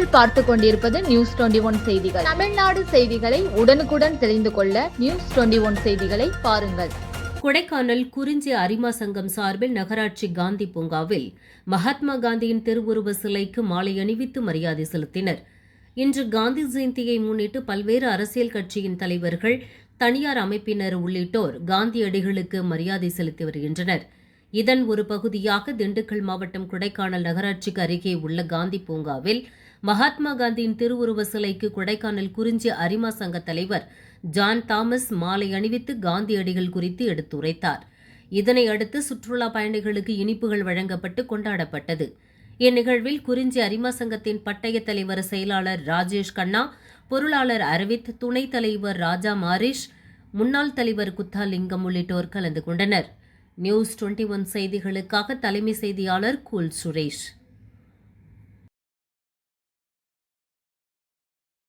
நீங்கள் பார்த்து கொண்டிருப்பது நியூஸ் டுவெண்டி ஒன் செய்திகள். தமிழ்நாடு செய்திகளை உடனுக்குடன் தெரிந்து கொள்ள நியூஸ் டுவெண்டி ஒன் செய்திகளை பாருங்கள். கொடைக்கானல் குறிஞ்சி அரிமா சங்கம் சார்பில் நகராட்சி காந்தி பூங்காவில் மகாத்மா காந்தியின் திருவுருவ சிலைக்கு மாலை அணிவித்து மரியாதை செலுத்தினர். இன்று காந்தி ஜெயந்தியை முன்னிட்டு பல்வேறு அரசியல் கட்சியின் தலைவர்கள் தனியார் அமைப்பினர் உள்ளிட்டோர் காந்தியடிகளுக்கு மரியாதை செலுத்தி வருகின்றனர். இதன் ஒரு பகுதியாக திண்டுக்கல் மாவட்டம் கொடைக்கானல் நகராட்சிக்கு அருகே உள்ள காந்தி பூங்காவில் மகாத்மா காந்தியின் திருவுருவ சிலைக்கு கொடைக்கானல் குறிஞ்சி அரிமா சங்க தலைவர் ஜான் தாமஸ் மாலை அணிவித்து காந்தியடிகள் குறித்து எடுத்துரைத்தார். இதனை அடுத்து சுற்றுலா பயணிகளுக்கு இனிப்புகள் வழங்கப்பட்டு கொண்டாடப்பட்டது. இந்நிகழ்வில் குறிஞ்சி அரிமா சங்கத்தின் பட்டய தலைவர் செயலாளர் ராஜேஷ் கண்ணா பொருளாளர் அரவிந்த் துணைத் தலைவர் ராஜா மாரிஷ் முன்னாள் தலைவர் குத்தாலிங்கம் உள்ளிட்டோர் கலந்து கொண்டனர். நியூஸ் டுவெண்ட்டி ஒன் செய்திகளுக்காக தலைமை செய்தியாளர் கூல் சுரேஷ்.